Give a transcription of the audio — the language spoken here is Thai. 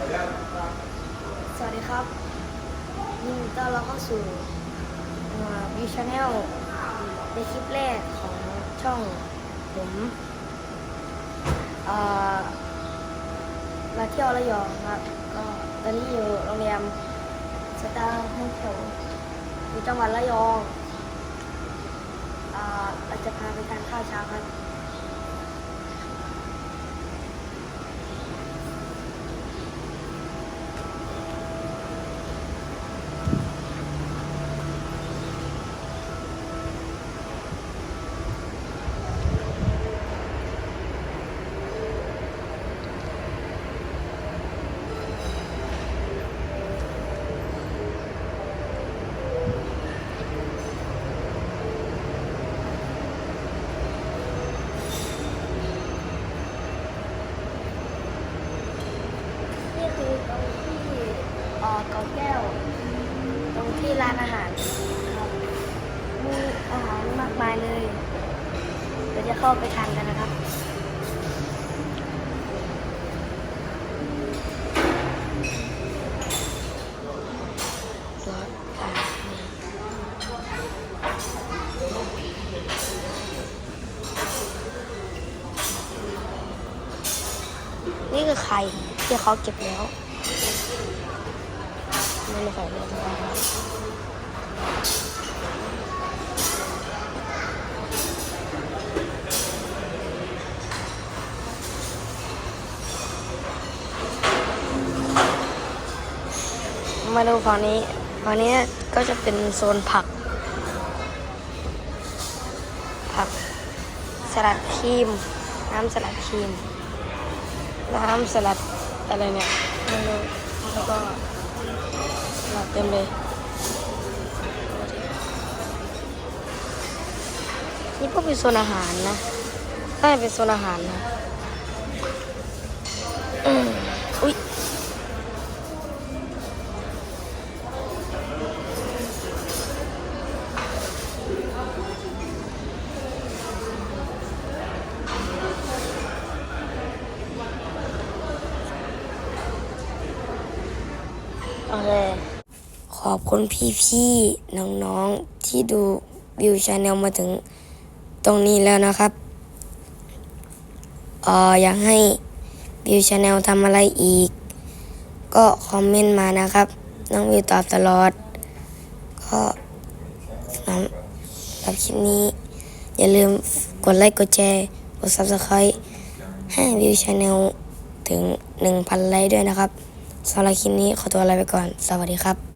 สวัสดีครับยินดีต้อนรับเข้าสู่วิชแนลในคลิปแรกของช่องผมมาเที่ยวระยองครับ ก็ตอนนี้อยู่โรงแรมสตาร์โฮเทลอยู่จังหวัดระยองอาเราจะพาไปทานข้าวเช้าครับ นี่คือตรงที่ เอ่อเกาแก้ว ตรงที่ร้านอาหารครับมีอาหารมากมายเลยเดี๋ยวจะเข้าไปทานกันนะครับนี่คือไข่ที่เขาเก็บแล้ว นี่เลยไข่ลยนะครับมาดูฝั่งนี้ฝั่งนี้ก็จะเป็นโซนผัก ผักสลัดครีม น้ำสลัดครีม น้ำสลัดอะไรเนี่ยไม่รู้แล้วก็ สลัดเต็มเลยนี่ก็เป็นโซนอาหารนะน่าจะเป็นโซนอาหารนะอืมอุ้ยโอเค ขอบคุณพี่ๆ น้องๆ ที่ดูวิวชาแนลมาถึงตรงนี้แล้วนะครับเอออยากให้วิวชาแนลทำอะไรอีก ก็คอมเมนต์มานะครับ น้องวิวตอบตลอด ก็สำหรับคลิปนี้ อย่าลืมกดไลค์กดแชร์กด subscribe ให้วิวชาแนลถึง 1,000 ไลค์ด้วยนะครับสำหรับคลิปนี้ขอตัวลาไปก่อน สวัสดีครับ